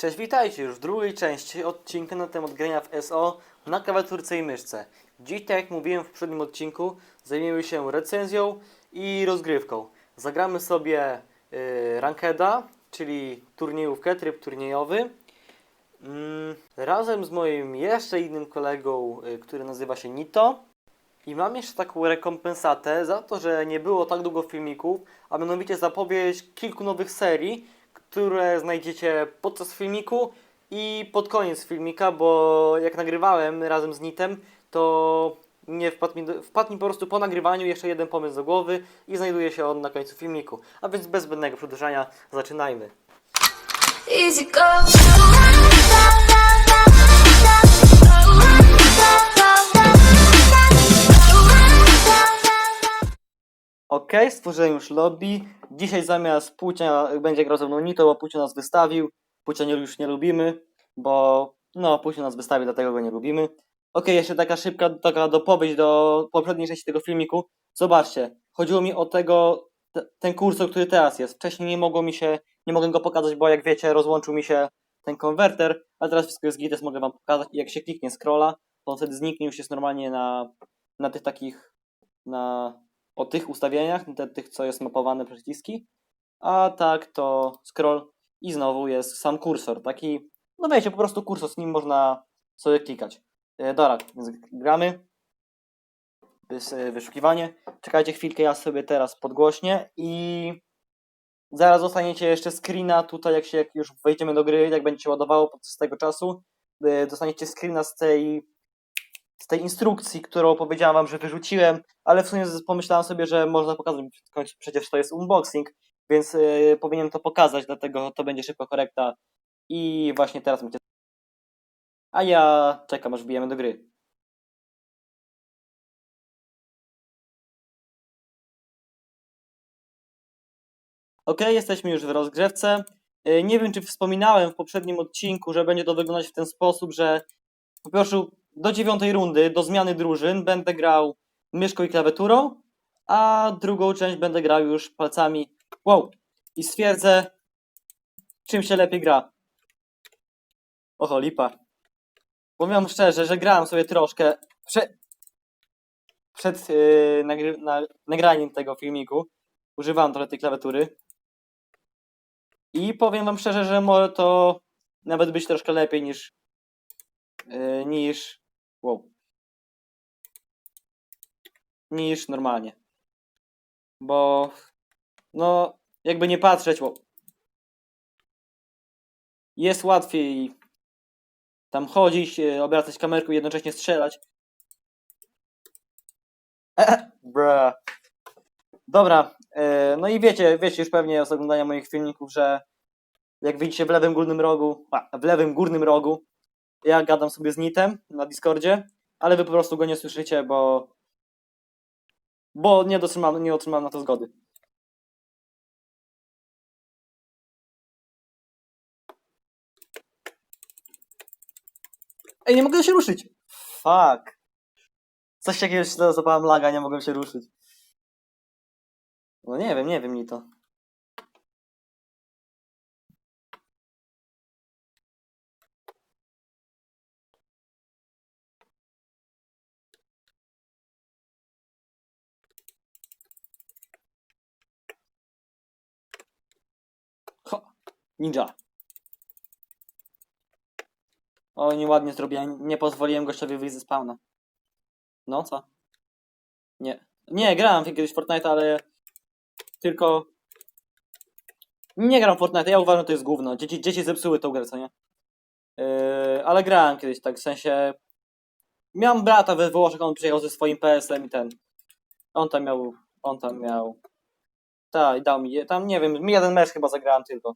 Cześć, witajcie już w drugiej części odcinka na temat grania w SO na klawiaturce i myszce. Dziś, tak jak mówiłem w poprzednim odcinku, zajmiemy się recenzją i rozgrywką. Zagramy sobie y, Rankeda, czyli turniejówkę, tryb turniejowy. Mm, razem z moim jeszcze innym kolegą, y, który nazywa się Nito. I mam jeszcze taką rekompensatę za to, że nie było tak długo filmików, a mianowicie zapowiedź kilku nowych serii, które znajdziecie podczas filmiku i pod koniec filmika, bo jak nagrywałem razem z Nitem, to nie wpadł mi, wpadł mi po prostu po nagrywaniu jeszcze jeden pomysł do głowy i znajduje się on na końcu filmiku. A więc bez zbędnego przedłużania zaczynajmy. Easy go. Ok, stworzyłem już lobby. Dzisiaj zamiast Płcia będzie grał ze mną Nito, bo Płcio nas wystawił. Płcia nie, już nie lubimy, bo no, Płcio nas wystawił, dlatego go nie lubimy. Ok, jeszcze taka szybka taka dopowiedź do poprzedniej części tego filmiku. Zobaczcie, chodziło mi o tego, te, ten kursor, który teraz jest. Wcześniej nie mogło mi się, nie mogłem go pokazać, bo jak wiecie, rozłączył mi się ten konwerter, a teraz wszystko jest git, mogę wam pokazać. I jak się kliknie scrolla, to on wtedy zniknie, już jest normalnie na, na tych takich, na o tych ustawieniach, te, tych co jest mapowane przyciski, a tak to scroll i znowu jest sam kursor, taki, no wiecie, po prostu kursor, z nim można sobie klikać. E, dobra, więc gramy. E, wyszukiwanie. Czekajcie chwilkę, ja sobie teraz podgłośnię i zaraz dostaniecie jeszcze screena tutaj, jak się jak już wejdziemy do gry, jak będzie się ładowało podczas tego czasu, e, dostaniecie screena z tej z tej instrukcji, którą powiedziałem wam, że wyrzuciłem, ale w sumie pomyślałem sobie, że można pokazać, przecież to jest unboxing, więc yy, powinienem to pokazać, dlatego to będzie szybko korekta i właśnie teraz będzie. A ja czekam, aż wbijemy do gry. Ok, jesteśmy już w rozgrzewce. Yy, Nie wiem, czy wspominałem w poprzednim odcinku, że będzie to wyglądać w ten sposób, że po prostu do dziewiątej rundy, do zmiany drużyn, będę grał myszką i klawiaturą, a drugą część będę grał już palcami. Wow! I stwierdzę, czym się lepiej gra. Oho, lipa. Powiem szczerze, że grałem sobie troszkę prze... przed yy, nagry... na... nagraniem tego filmiku. Używałem trochę tej klawiatury. I powiem wam szczerze, że może to nawet być troszkę lepiej niż yy, niż wow, niż normalnie. Bo no jakby nie patrzeć, wow, jest łatwiej tam chodzić, yy, obracać kamerką i jednocześnie strzelać. E, bra. Dobra, yy, no i wiecie, wiecie już pewnie z oglądania moich filmików, że jak widzicie w lewym górnym rogu, a, w lewym górnym rogu ja gadam sobie z Nitem na Discordzie, ale wy po prostu go nie słyszycie, bo bo nie otrzymam, nie otrzymam na to zgody. Ej, nie mogę się ruszyć! Fuck. Coś jakiegoś zapałem laga, nie mogłem się ruszyć. No nie wiem, nie wiem, Nito. Ho, ninja. O, nieładnie zrobiłem. Nie pozwoliłem gościowi wyjść ze spawna. No, co? Nie. Nie, grałem kiedyś w Fortnite, ale tylko... Nie gram w Fortnite, ja uważam, że to jest gówno. Dzieci, dzieci zepsuły tą grę, co nie? Yy, ale grałem kiedyś, tak w sensie... Miałem brata we Włoszech, on przyjechał ze swoim PS-em i ten... On tam miał... On tam miał... Tak, i dał mi, tam nie wiem, jeden mecz chyba zagrałem tylko.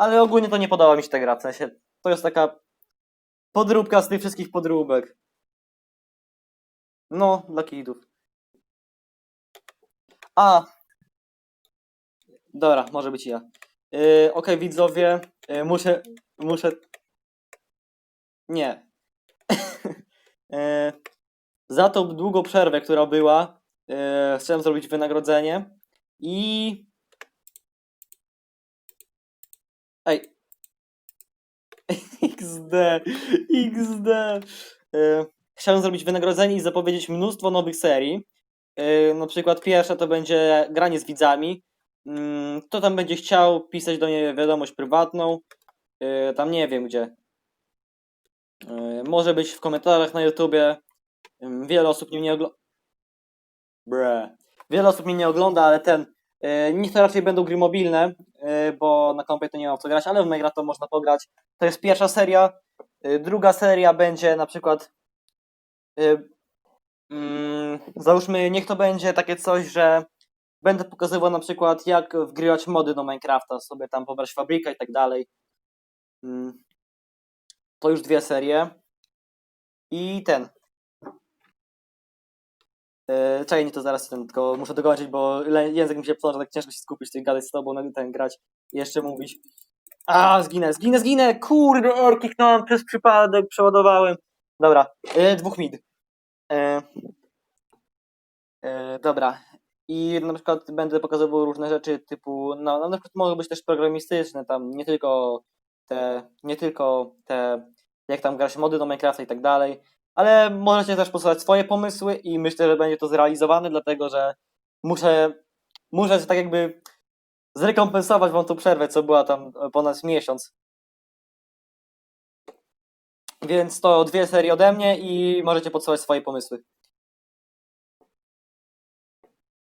Ale ogólnie to nie podoba mi się ta gra, w sensie to jest taka podróbka z tych wszystkich podróbek. No, dla kidów. A! Dobra, może być ja. Yy, Okej, widzowie, yy, muszę, muszę... Nie. yy, za tą długą przerwę, która była, yy, chciałem zrobić wynagrodzenie i... Ej. XD, XD. E, Chciałem zrobić wynagrodzenie i zapowiedzieć mnóstwo nowych serii. E, Na przykład pierwsza to będzie granie z widzami. Mm, Kto tam będzie chciał pisać do niej wiadomość prywatną, e, tam nie wiem gdzie. E, Może być w komentarzach na YouTubie. Ym, Wiele osób mnie nie ogląda. Wiele osób mnie nie ogląda, ale ten. E, Niech to raczej będą gry mobilne, e, bo na kompie to nie mam co grać, ale w Minecraft to można pograć. To jest pierwsza seria. E, Druga seria będzie na przykład. mm, Załóżmy, niech to będzie takie coś, że będę pokazywał na przykład, jak wgrywać mody do Minecrafta, sobie tam pobrać fabrykę i tak dalej. Mm, To już dwie serie. I ten. Yy, czekaj, nie to zaraz ten, tylko muszę dokończyć, bo język mi się plącze, tak ciężko się skupić, tutaj gadać z tobą, na ten grać i jeszcze mówić. A, zginę, zginę, zginę! Kurde, R kliknąłem przez przypadek, przeładowałem. Dobra, yy, dwóch mid. Yy, dobra. I na przykład będę pokazywał różne rzeczy typu, no, no na przykład mogą być też programistyczne, tam nie tylko te, nie tylko te, jak tam grać mody do Minecrafta i tak dalej, ale możecie też posłać swoje pomysły i myślę, że będzie to zrealizowane, dlatego że muszę, muszę tak jakby zrekompensować wam tą przerwę, co była tam ponad miesiąc. Więc to dwie serie ode mnie i możecie podsyłać swoje pomysły.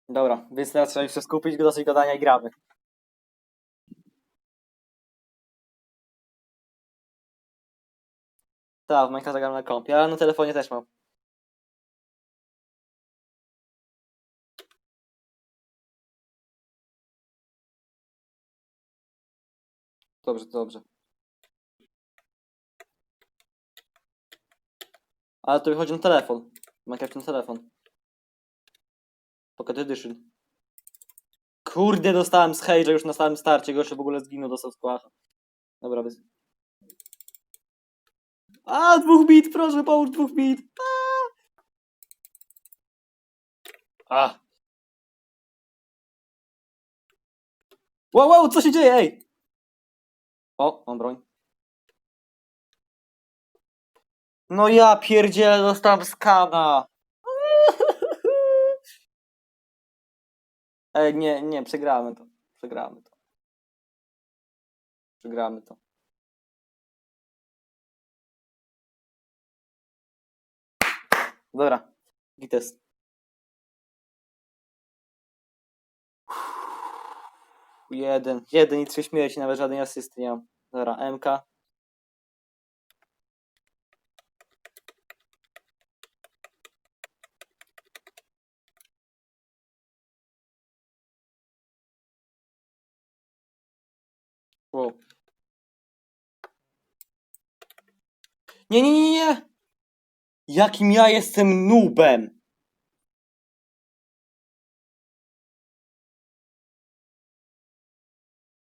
Dobra, więc teraz trzeba się skupić, dosyć gadania i gramy. Tak, w Minecraft gram na kompie, ale na telefonie też mam. Dobrze, dobrze. Ale to wychodzi na telefon. Minecraft na telefon. Pocket Edition. Kurde, dostałem z Hage'a już na samym starcie, goście w ogóle zginął, dostał skłacha. Dobra, bez... A, dwóch bit, proszę, połóż dwóch bit. A. A. Wow, wow, co się dzieje, ej? O, mam broń. No ja pierdzielę, dostałem skana. Ej, nie, nie, przegramy to. Przegramy to. Przegramy to. Dobra, gites. Jeden, jeden i trzy śmierci, nawet żadnej asysty nie mam. Dobra, MK. Wow. Nie, nie, nie, nie! Jakim ja jestem noobem!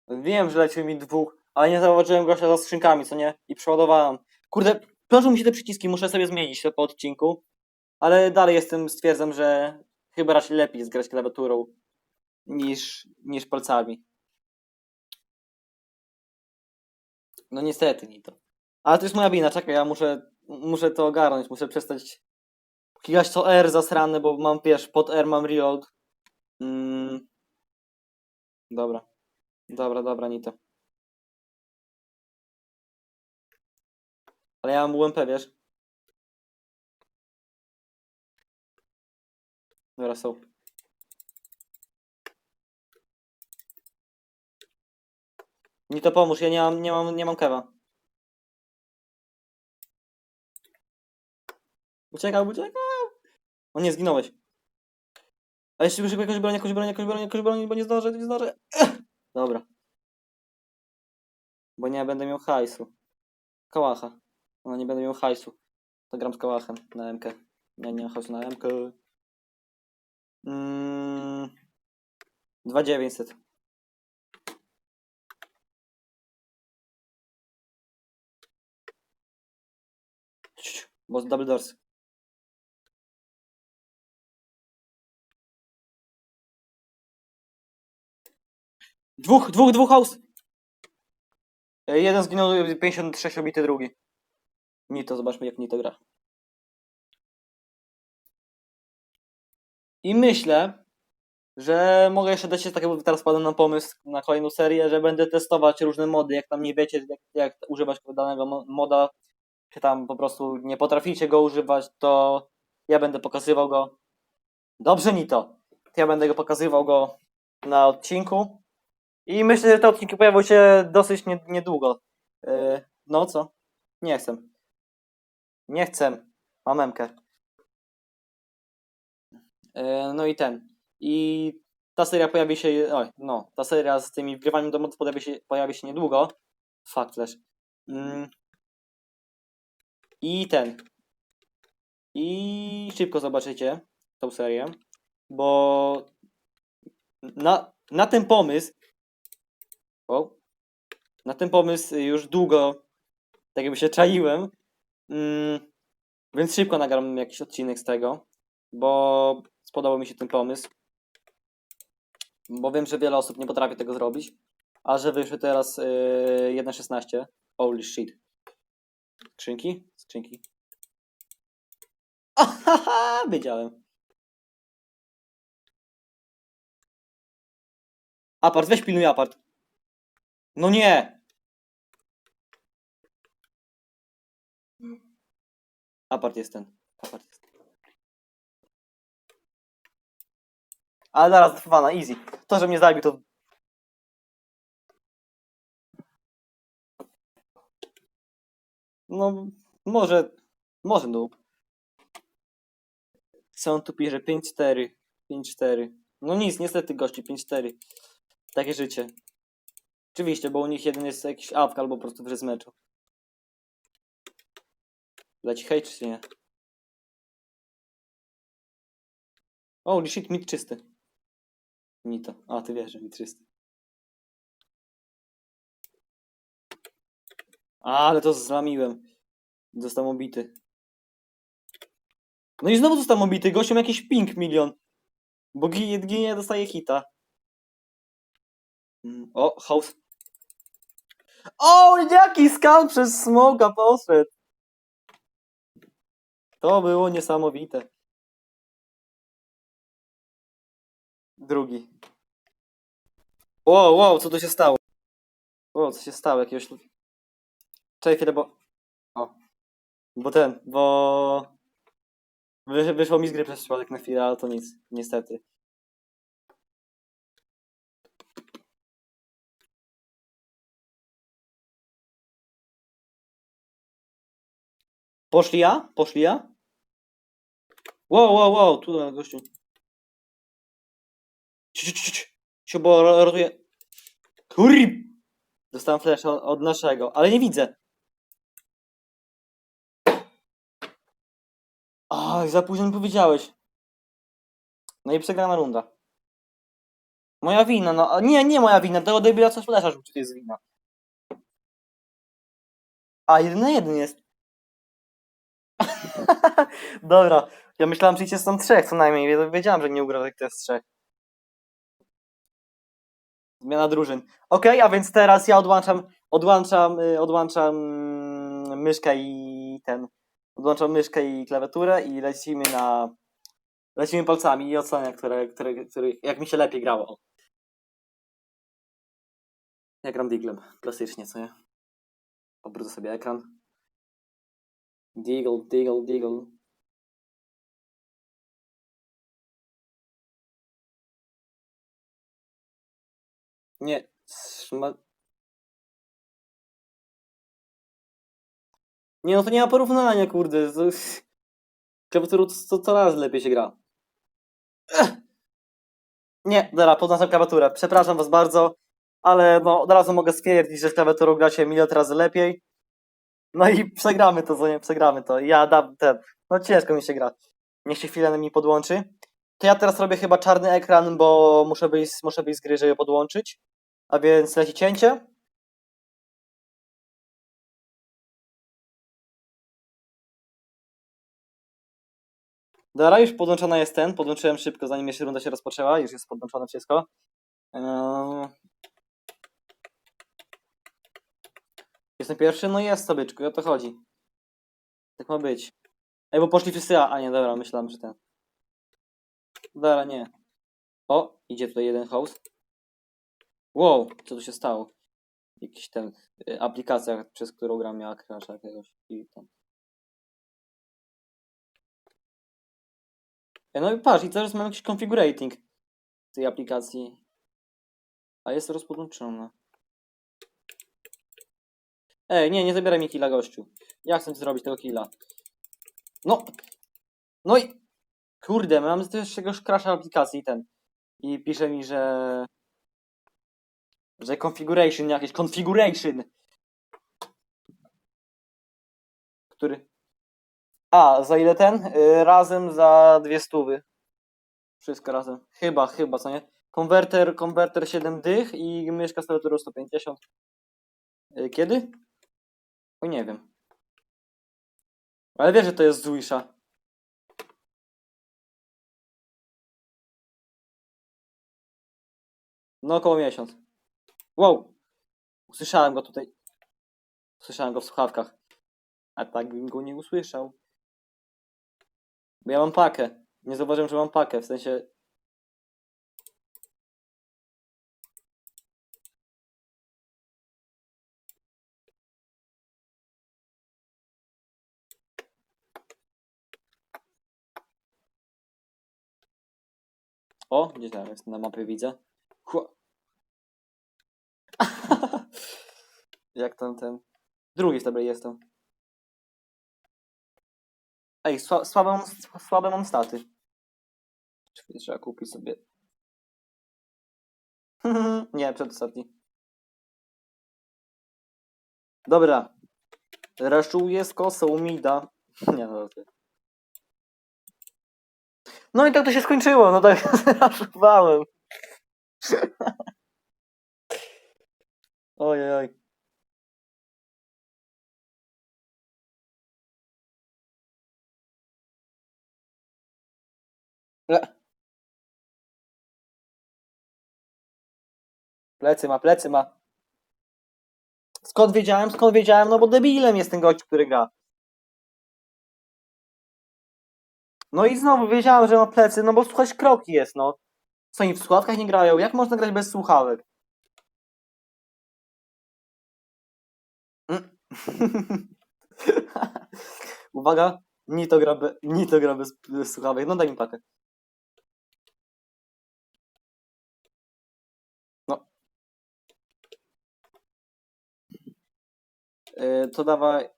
Wiem, że leciły mi dwóch, ale nie zauważyłem gościa za skrzynkami, co nie? I przeładowałem. Kurde, plążą mi się te przyciski, muszę sobie zmienić to po odcinku. Ale dalej jestem, stwierdzam, że chyba raczej lepiej jest grać klawiaturą niż, niż palcami. No niestety, nie to. Ale to jest moja wina, czekaj, ja muszę, muszę to ogarnąć, muszę przestać klikać to R zasrane, bo mam, wiesz, pod R mam reload. Mm. Dobra. Dobra, dobra, Nito. Ale ja mam UMP, wiesz? Dobra, są. Nito, pomóż, ja nie mam, nie mam, nie mam kewa. Uciekał, uciekał! O nie, zginąłeś. A jeszcze muszę jakąś broń, jakąś broń, jakąś broń, jakąś broń, bo nie zdążę, nie zdążę. Dobra. Bo nie będę miał hajsu. Kałacha. No nie będę miał hajsu. To gram z kałachem na MK. Nie, nie hajsu na MK. Mm, 2900. Ciu, Bo z double doors. Dwóch, dwóch, dwóch house. Jeden zginął, 56 obity drugi. Nito, zobaczmy jak Nito gra. I myślę, że mogę jeszcze dać się takiego, teraz padłem na pomysł na kolejną serię, że będę testować różne mody, jak tam nie wiecie, jak, jak używać danego mo- moda, czy tam po prostu nie potraficie go używać, to ja będę pokazywał go. Dobrze, Nito. To ja będę go pokazywał go na odcinku. I myślę, że te odcinki pojawią się dosyć nie, niedługo. Yy, no co? Nie chcę. Nie chcę. Mam memkę. Yy, no i ten. I ta seria pojawi się. Oj, no. Ta seria z tymi wgrywaniem do mocy pojawi się, pojawi się niedługo. Fuck flash. Mm. I ten. I szybko zobaczycie tą serię. Bo na, na ten pomysł. O, na ten pomysł już długo tak jakby się czaiłem. Mm, więc szybko nagram jakiś odcinek z tego, bo spodobał mi się ten pomysł. Bo wiem, że wiele osób nie potrafi tego zrobić. A że wyszły teraz yy, 1.16. Holy shit. Skrzynki? Skrzynki. Ohaha, wiedziałem. Apart, weź pilnuj apart. No nie! Apart jest ten. Apart jest. Ale zaraz trwana, easy. To, że mnie zabił, to... No, może... Może no. Co on tu pisze? 5-4. 5-4. No nic, niestety gości, 5-4. Takie życie. Oczywiście, bo u nich jeden jest jakiś awk albo po prostu przez meczu. Leci hejt czy nie? Holy shit, mit czysty. Mito. A, ty wiesz, że mit czysty. A, ale to zlamiłem. Został obity. No i znowu został obity. Gościu ma jakiś ping milion. Bo ginie, ginie dostaje hita. Mm, O, house. O, jaki skan przez smoka poszedł. To było niesamowite. Drugi. Wow, wow, co tu się stało? Wow, co się stało? Jakiegoś... Czekaj chwilę, bo... O. Bo ten, bo... Wy, wyszło mi z gry przez przypadek na chwilę, ale to nic, niestety. Poszli ja? Poszli ja? Wow, wow, wow, tu gościu. Ciu, ciu, ciu, ciu. Ciu, bo ro- rotuje. Kurib! Dostałem flash od, naszego, ale nie widzę. Ach, za późno mi powiedziałeś. No i przegrana runda. Moja wina, no. Nie, nie moja wina, tego debila co flasha rzucił, to jest wina. A, jeden na jeden jest. Dobra, ja myślałem, że idzie są trzech co najmniej. Ja Wiedziałem, że nie ugra to jest trzech. Zmiana drużyn. Okej, a więc teraz ja odłączam, odłączam, y, odłączam mm, myszkę i ten. Odłączam myszkę i klawiaturę i lecimy na. Lecimy palcami i oceniam, które, które, które, jak mi się lepiej grało. Ja gram Diglem, klasycznie, co nie? Obrócę sobie ekran. Deagle, Deagle, Deagle. Nie, szma... Nie no, to nie ma porównania, kurde. To... Klawiaturą to, to, to raz lepiej się gra. Ech. Nie, dobra, podłączam klawiaturę. Przepraszam was bardzo, ale no od razu mogę stwierdzić, że z klawiaturą gracie milion razy lepiej. No i przegramy to, co nie, przegramy to. Ja dam ten. No ciężko mi się gra. Niech się chwilę mi podłączy. To ja teraz robię chyba czarny ekran, bo muszę być, muszę być z gry, żeby podłączyć. A więc leci cięcie. Dobra, już podłączona jest ten. Podłączyłem szybko, zanim jeszcze runda się rozpoczęła. Już jest podłączone wszystko. Eee... Jestem pierwszy? No jest, sobyczku, o to chodzi. Tak ma być. Ej, bo poszli wszyscy, a, a nie, dobra, myślałem, że ten. Dobra, nie. O, idzie tutaj jeden host. Wow, co tu się stało? Jakiś ten, y, aplikacja, przez którą gram miała crasha jakiegoś i tam. Ej, no i patrz, i teraz mam jakiś configurating tej aplikacji. A jest rozpodłączona. Ej, nie, nie zabieraj mi killa, gościu. Ja chcę zrobić tego killa. No! No i... Kurde, mam też jakiegoś crasha aplikacji ten. I pisze mi, że... Że configuration jakieś, configuration! Który... A, za ile ten? Y, razem za dwie stówy. Wszystko razem. Chyba, chyba, co nie? Konwerter, konwerter 7 dych i myszka z klawiaturą 150. Y, Kiedy? O nie wiem. Ale wiesz, że to jest Zuisha. No około miesiąc. Wow! Usłyszałem go tutaj. Słyszałem go w słuchawkach. A tak bym go nie usłyszał. Bo ja mam pakę. Nie zauważyłem, że mam pakę, w sensie... O, gdzie tam jest? Na mapie widzę. Chło- Jak tam ten... Drugi z jestem. Ej, sła, słabe, mam, słabe mam staty. Czyli Trzeba kupić sobie. Nie, przedostatni. Dobra. Raszuję z kosą mida. Nie no, ty. No i tak to się skończyło, no tak raszowałem. Oj, oj, oj. Le- Plecy ma, plecy ma. Skąd wiedziałem, skąd wiedziałem? No bo debilem jest ten gość, który gra. No i znowu wiedziałem, że ma plecy, no bo słuchać kroki jest, no. Co oni w słuchawkach nie grają? Jak można grać bez słuchawek? Mm. Uwaga, ni to gra, be, ni to gra bez, bez słuchawek. No daj mi pakę. No. Yy, to dawaj.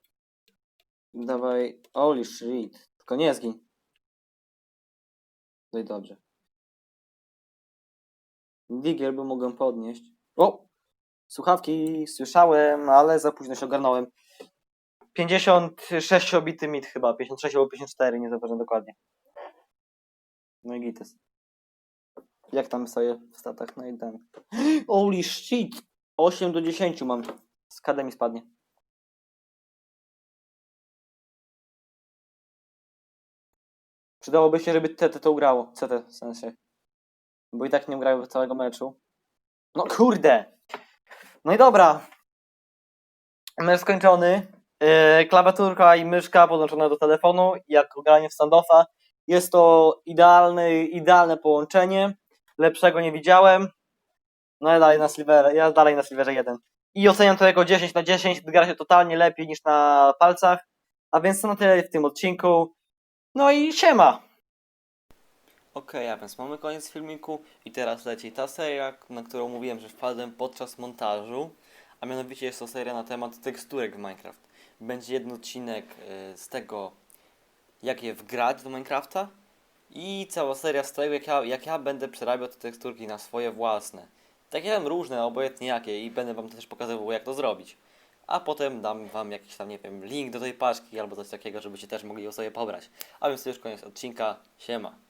Dawaj. Holy shit. Tylko nie zgin. No i dobrze. Digiel by mogłem podnieść. O! Słuchawki słyszałem, ale za późno się ogarnąłem. 56 obity mit chyba, 56 albo 54, nie zauważyłem dokładnie. No i gites. Jak tam stoję w statach? No i ten. Holy shit! 8 do 10 mam. Z mi spadnie. Przydałoby się, żeby TT to ugrało. CT w sensie. Bo i tak nie ugrają całego meczu. No kurde! No i dobra. Mecz skończony. Yy, klawiaturka i myszka podłączone do telefonu, jak granie w standoffa. Jest to idealny, idealne połączenie. Lepszego nie widziałem. No ja dalej na Silverze, ja dalej na Silverze 1. I oceniam to jako 10 na 10. Gra się totalnie lepiej niż na palcach. A więc to na tyle w tym odcinku. No i siema! Okej, a więc mamy koniec filmiku i teraz leci ta seria, na którą mówiłem, że wpadłem podczas montażu, a mianowicie jest to seria na temat teksturek w Minecraft. Będzie jeden odcinek y, z tego, jak je wgrać do Minecrafta i cała seria z tego, jak ja, jak ja będę przerabiał te teksturki na swoje własne. Takie tam różne, obojętnie jakie i będę wam też pokazywał, jak to zrobić. A potem dam wam jakiś tam, nie wiem, link do tej paczki albo coś takiego, żebyście też mogli ją sobie pobrać. A więc to już koniec odcinka. Siema.